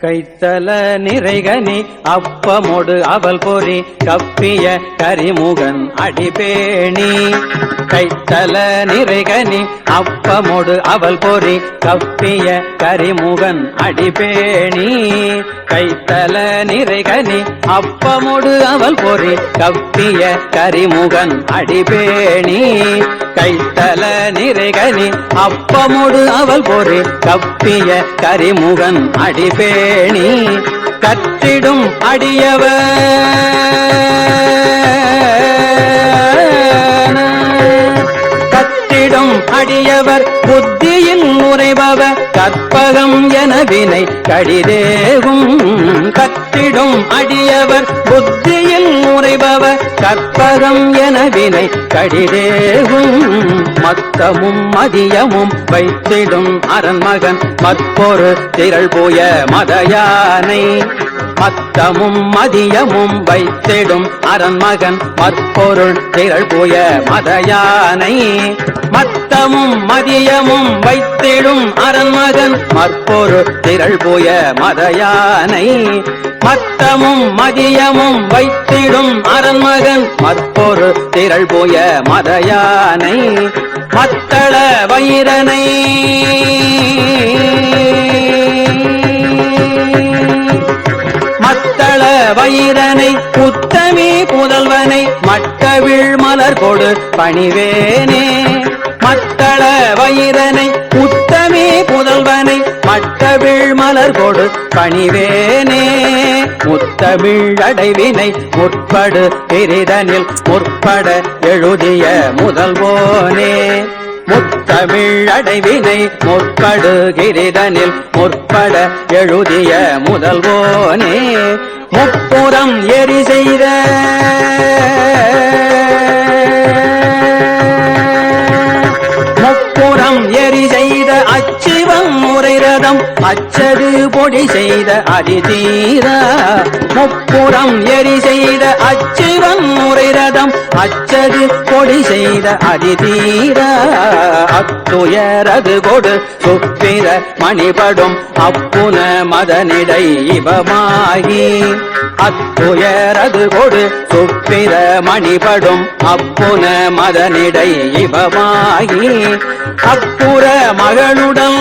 கைத்தல நிறைகனி அப்பமொடு அவல் பொறி கப்பிய கரிமுகன் அடிபேணி. கைத்தல நிறைகனி அப்பமொடு அவல் பொறி கப்பிய கரிமுகன் அடிபேணி. கைத்தல நிறைகனி அப்பமொடு அவல் பொறி கப்பிய கரிமுகன் அடிபேணி. கைத்தல நிறைகனி அப்பமுடு அவள் பொறி கப்பிய கரிமுகன் அடிபேணி கற்றிடும் அடியவ கத்திடும் அடியவர் புத்தியில் முறைபவ கற்பகம் என வினை கடிதேகும். கட்டிடும் அடியவர் புத்தியில் முறைபவர் கற்பகம் என வினை கடிதேகும். மத்தமும் மதியமும் வைத்திடும் அரண்மகன் மற்பொரு திரள் போய மதயானை. மத்தமும் மதியமும் வைத்திடும் அரண்மகன் மற்பொருள் திரள் போய மதயானை. மத்தமும் மதியமும் வைத்திடும் அரண்மகன் மற்பொருள் திரள் போய மதயானை. மத்தமும் மதியமும் வைத்திடும் அரண்மகன் மற்பொரு திரள் போய மதயானை மத்தள வயிரனை மத்தள வயிரனை புத்தமி புதல்வனை மட்டவிழ் மலர் கொடு பணிவேனே. மட்டள வயிரனை உத்தமே புதல்வனை மட்டவிழ் மலர் கொடு பணிவேனே. முத்தமிழ் அடைவினை முற்படு பிரிதனில் முற்பட எழுதிய முதல்வோனே. முத்தமிழ் அடைவினை முற்படு கிரிதனில் முற்பட எழுதிய முதல்வோனே. முப்புறம் எரி செய்த முறை அச்சது பொடி செய்த அதிதீர முப்புறம் எரி செய்த அச்சிவம் முறைரதம் அச்சது பொடி செய்த அதிதீர அத்துயரது கொடு சுப்பிர மணிபடும் அப்புன மதனிடை இவமாகி. அத்துயரது கொடு சுப்பிர மணிபடும் அப்புன மதனிடை இவமாகி. அப்புற மகளுடன்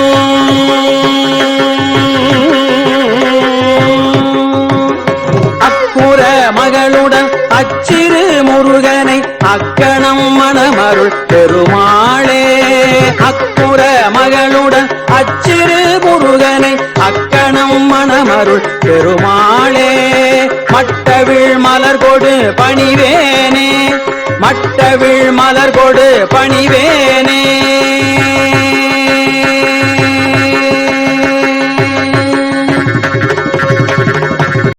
அப்புற மகளுடன் அச்சிறு முருகனை அக்கணம் மணமருள் பெருமாளே. அக்குற மகளுடன் அச்சிறு முருகனை அக்கணம் மணமருள் பெருமாளே. மட்டவிழ் மலர் கொடு பணிவேனே. மட்டவிழ் மலர் கொடு பணிவேனே.